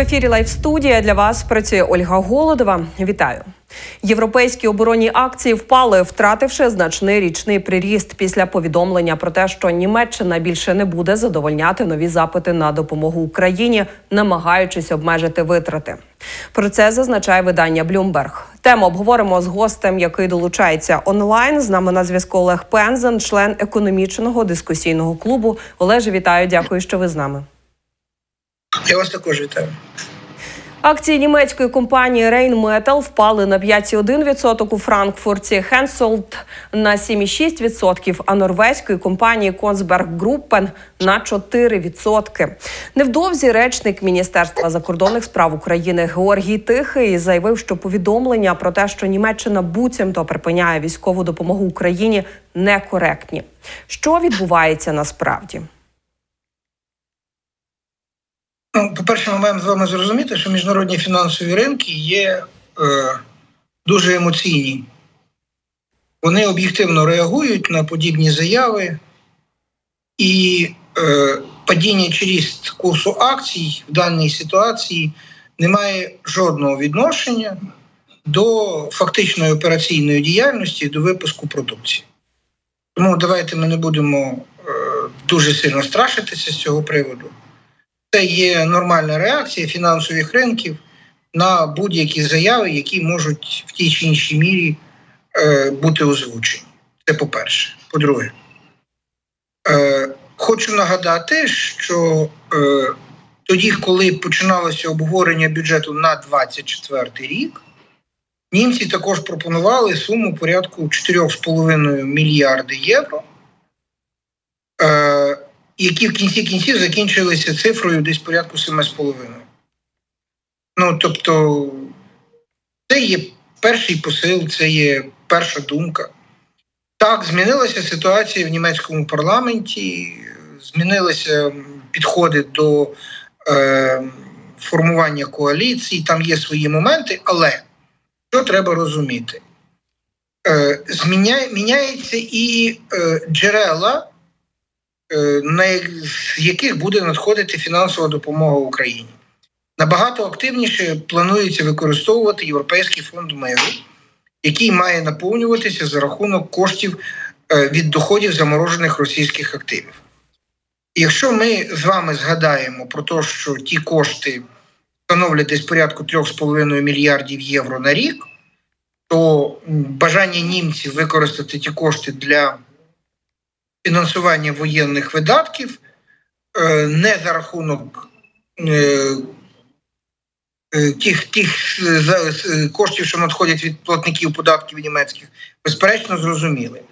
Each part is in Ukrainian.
ефірі Лайв студія для вас працює Ольга Голодова. Вітаю. Європейські оборонні акції впали, втративши значний річний приріст після повідомлення про те, що Німеччина більше не буде задовольняти нові запити на допомогу Україні, намагаючись обмежити витрати. Про це зазначає видання Bloomberg. Тему обговоримо з гостем, який долучається онлайн. З нами на зв'язку Олег Пензен, член економічного дискусійного клубу. Олеже, вітаю, дякую, що ви з нами. Я вас також вітаю. Акції німецької компанії Rheinmetall впали на 5,1% у Франкфурті, Hensoldt на 7,6%, а норвезької компанії Kongsberg Gruppen на 4%. Невдовзі речник Міністерства закордонних справ України Георгій Тихий заявив, що повідомлення про те, що Німеччина буцімто припиняє військову допомогу Україні, некоректні. Що відбувається насправді? Ну, по-перше, ми маємо з вами зрозуміти, що міжнародні фінансові ринки є е, дуже емоційні. Вони об'єктивно реагують на подібні заяви, і е, падіння чи ріст курсу акцій в даній ситуації не має жодного відношення до фактичної операційної діяльності до випуску продукції. Тому давайте ми не будемо е, дуже сильно страшитися з цього приводу. Це є нормальна реакція фінансових ринків на будь-які заяви, які можуть в тій чи іншій мірі е, бути озвучені. Це по-перше. По-друге, е, хочу нагадати, що е, тоді, коли починалося обговорення бюджету на 24 рік, німці також пропонували суму порядку 4,5 мільярди євро. Е, які в кінці кінців закінчилися цифрою десь порядку 7,5. Ну, тобто, це є перший посил, це є перша думка. Так, змінилася ситуація в німецькому парламенті, змінилися підходи до е, формування коаліції, там є свої моменти, але що треба розуміти? Е, зміняє, Міняються і е, джерела на з яких буде надходити фінансова допомога Україні. Набагато активніше планується використовувати Європейський фонд миру, який має наповнюватися за рахунок коштів від доходів заморожених російських активів. Якщо ми з вами згадаємо про те, що ті кошти становлять десь порядку 3,5 мільярдів євро на рік, то бажання німців використати ті кошти для фінансування воєнних видатків е, не за рахунок е, е, тих тих коштів, що надходять від платників податків німецьких, безперечно, зрозуміли.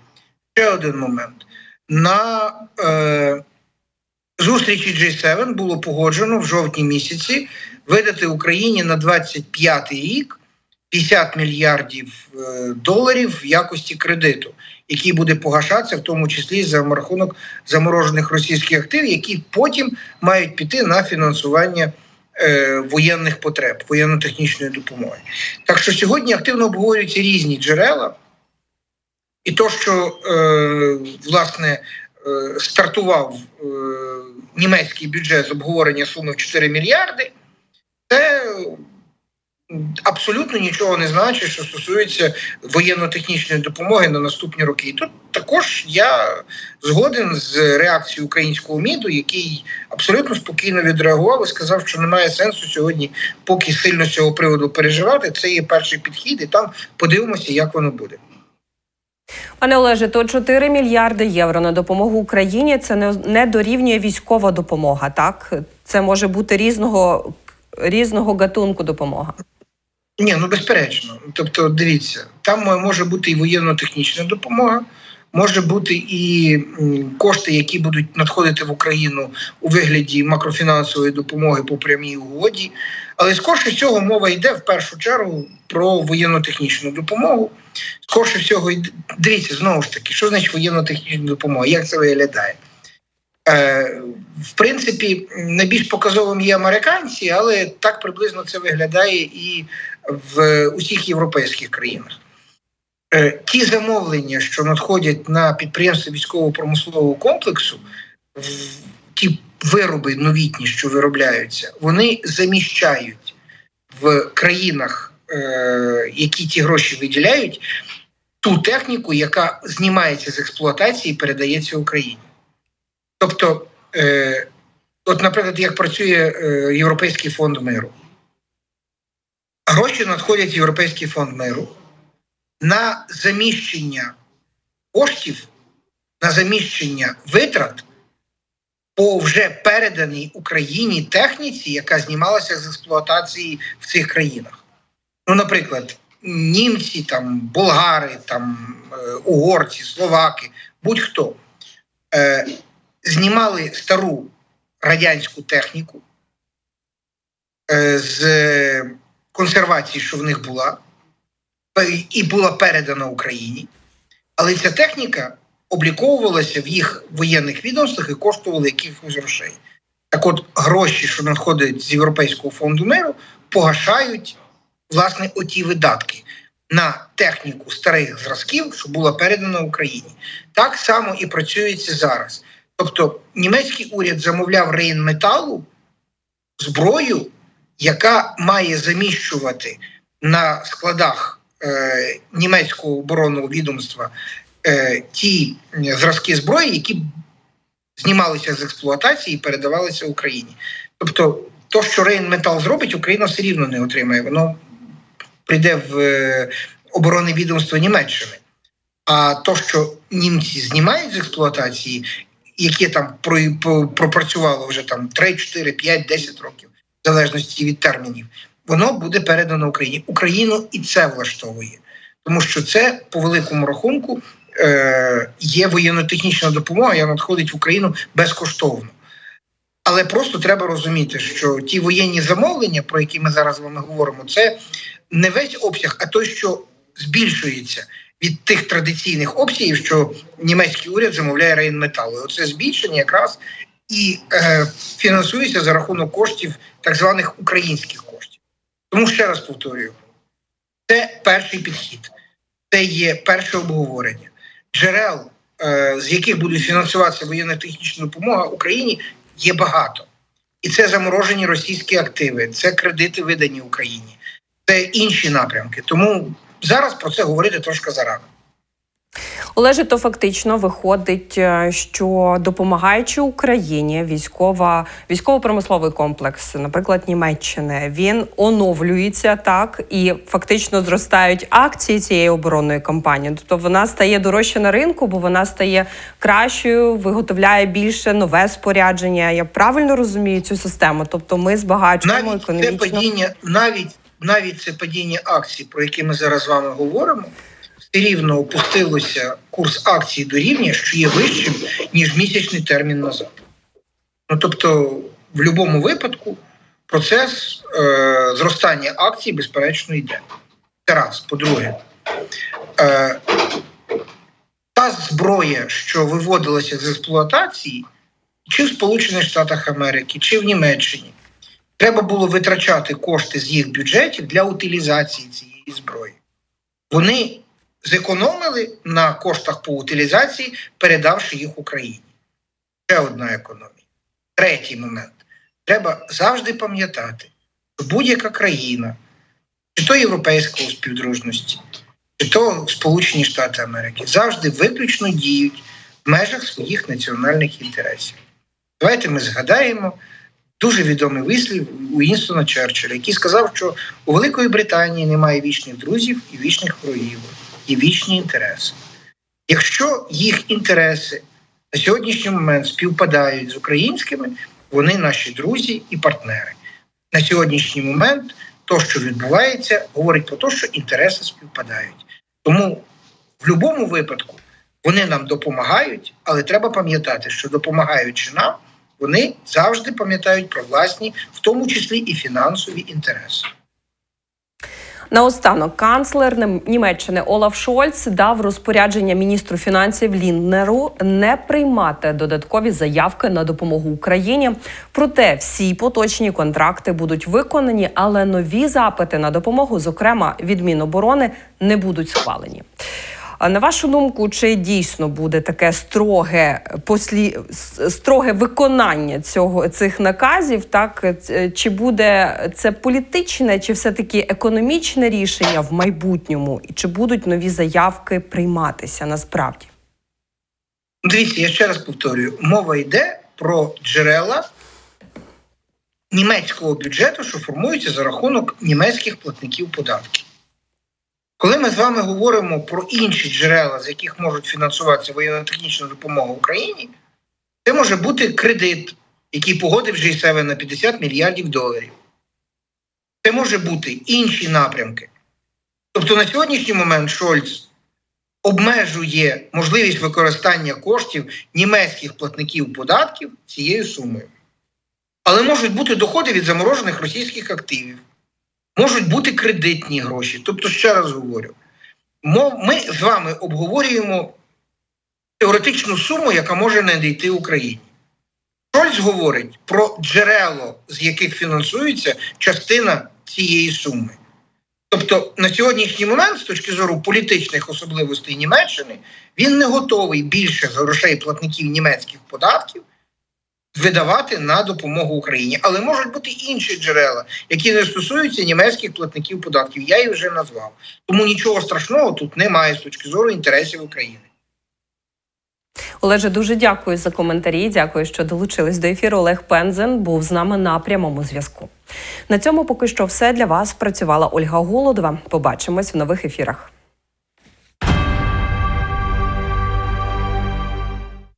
Ще один момент. На зустрічі G7 було погоджено в жовтні місяці видати Україні на 25 рік 50 мільярдів доларів в якості кредиту який буде погашатися, в тому числі за рахунок заморожених російських активів, які потім мають піти на фінансування е, воєнних потреб, воєнно-технічної допомоги. Так що сьогодні активно обговорюються різні джерела, і то, що е, власне е, стартував е, німецький бюджет з обговорення суми в 4 мільярди, це абсолютно нічого не значить, що стосується воєнно-технічної допомоги на наступні роки. І тут також я згоден з реакцією українського міду, який абсолютно спокійно відреагував і сказав, що немає сенсу сьогодні, поки сильно з цього приводу переживати. Це є перший підхід, і там подивимося, як воно буде. Пане Олеже, то 4 мільярди євро на допомогу Україні це не, не дорівнює військова допомога. Так це може бути різного різного гатунку допомога. Ні, ну безперечно. Тобто, дивіться, там може бути і воєнно-технічна допомога, може бути і кошти, які будуть надходити в Україну у вигляді макрофінансової допомоги по прямій угоді. Але скорше всього мова йде в першу чергу про воєнно-технічну допомогу. Скорше всього, йде... дивіться, знову ж таки, що значить воєнно-технічна допомога? Як це виглядає? Е, в принципі, найбільш показовим є американці, але так приблизно це виглядає і в усіх європейських країнах. Е, ті замовлення, що надходять на підприємства військово-промислового комплексу, ті вироби новітні, що виробляються, вони заміщають в країнах, е, які ті гроші виділяють, ту техніку, яка знімається з експлуатації і передається Україні. Тобто, е, от, наприклад, як працює е, Європейський фонд миру. Гроші надходять в Європейський фонд миру на заміщення коштів, на заміщення витрат по вже переданій Україні техніці, яка знімалася з експлуатації в цих країнах. Ну, наприклад, німці, там, болгари, там, е, угорці, словаки, будь-хто е, знімали стару радянську техніку е, з консервації, що в них була, і була передана Україні. Але ця техніка обліковувалася в їх воєнних відомствах і коштувала якихось грошей. Так от гроші, що надходять з Європейського фонду миру, погашають власне оті видатки на техніку старих зразків, що була передана Україні. Так само і працюється зараз. Тобто німецький уряд замовляв Рейнметалу зброю, яка має заміщувати на складах е, німецького оборонного відомства е, ті е, зразки зброї, які знімалися з експлуатації і передавалися Україні. Тобто, то, що Рейнметал зробить, Україна все рівно не отримає. Воно прийде в е, оборонне відомство Німеччини. А то, що німці знімають з експлуатації, яке там про, про- пропрацювало вже там 3, 4, 5, 10 років, в залежності від термінів, воно буде передано Україні. Україну і це влаштовує, тому що це по великому рахунку е, є воєнно-технічна допомога, яка надходить в Україну безкоштовно. Але просто треба розуміти, що ті воєнні замовлення, про які ми зараз з вами говоримо, це не весь обсяг, а той, що збільшується від тих традиційних обсягів, що німецький уряд замовляє Рейнметалу. Оце збільшення якраз і е, фінансується за рахунок коштів так званих українських коштів. Тому ще раз повторюю: це перший підхід, це є перше обговорення джерел, е, з яких буде фінансуватися воєнно-технічна допомога Україні, є багато. І це заморожені російські активи, це кредити видані Україні, це інші напрямки. Тому зараз про це говорити трошки зарано. Олеже, то фактично виходить, е, що допомагаючи Україні, військова військово-промисловий комплекс, наприклад, Німеччини, він оновлюється так і фактично зростають акції цієї оборонної кампанії. Тобто вона стає дорожче на ринку, бо вона стає кращою, виготовляє більше нове спорядження. Я правильно розумію цю систему? Тобто, ми збагачуємо Навіть це економічно. падіння, навіть навіть це падіння акцій, про які ми зараз з вами говоримо, все рівно опустилося курс акцій до рівня, що є вищим ніж місячний термін назад. Ну тобто, в будь-якому випадку процес е, зростання акцій, безперечно, йде. Це раз. По-друге, е, та зброя, що виводилася з експлуатації, чи в Сполучених Штатах Америки, чи в Німеччині, треба було витрачати кошти з їх бюджетів для утилізації цієї зброї. Вони зекономили на коштах по утилізації, передавши їх Україні. Ще одна економія. Третій момент. Треба завжди пам'ятати, що будь-яка країна, чи то європейської співдружності, чи то Сполучені Штати Америки, завжди виключно діють в межах своїх національних інтересів. Давайте ми згадаємо дуже відомий вислів Уінстона Черчилля, який сказав, що у Великої Британії немає вічних друзів і вічних ворогів, є вічні інтереси. Якщо їх інтереси на сьогоднішній момент співпадають з українськими, вони наші друзі і партнери. На сьогоднішній момент то, що відбувається, говорить про те, що інтереси співпадають. Тому в будь-якому випадку вони нам допомагають, але треба пам'ятати, що допомагаючи нам, вони завжди пам'ятають про власні, в тому числі і фінансові інтереси. Наостанок канцлер Німеччини Олаф Шольц дав розпорядження міністру фінансів Лінднеру не приймати додаткові заявки на допомогу Україні. Проте всі поточні контракти будуть виконані, але нові запити на допомогу, зокрема від Міноборони, не будуть схвалені. А на вашу думку, чи дійсно буде таке строге послі... строге виконання цього цих наказів? Так чи буде це політичне, чи все-таки економічне рішення в майбутньому? І чи будуть нові заявки прийматися насправді? Дивіться, я ще раз повторюю: мова йде про джерела німецького бюджету, що формуються за рахунок німецьких платників податків. Коли ми з вами говоримо про інші джерела, з яких можуть фінансуватися воєнно-технічна допомога Україні, це може бути кредит, який погодив G7 на 50 мільярдів доларів. Це може бути інші напрямки. Тобто на сьогоднішній момент Шольц обмежує можливість використання коштів німецьких платників податків цією сумою. Але можуть бути доходи від заморожених російських активів, можуть бути кредитні гроші. Тобто, ще раз говорю, ми з вами обговорюємо теоретичну суму, яка може надійти Україні. Шольц говорить про джерело, з яких фінансується частина цієї суми. Тобто на сьогоднішній момент, з точки зору політичних особливостей Німеччини, він не готовий більше грошей платників німецьких податків видавати на допомогу Україні. Але можуть бути інші джерела, які не стосуються німецьких платників податків. Я їх вже назвав. Тому нічого страшного тут немає з точки зору інтересів України. Олеже, дуже дякую за коментарі. Дякую, що долучились до ефіру. Олег Пензен був з нами на прямому зв'язку. На цьому поки що все для вас працювала Ольга Голодова. Побачимось в нових ефірах.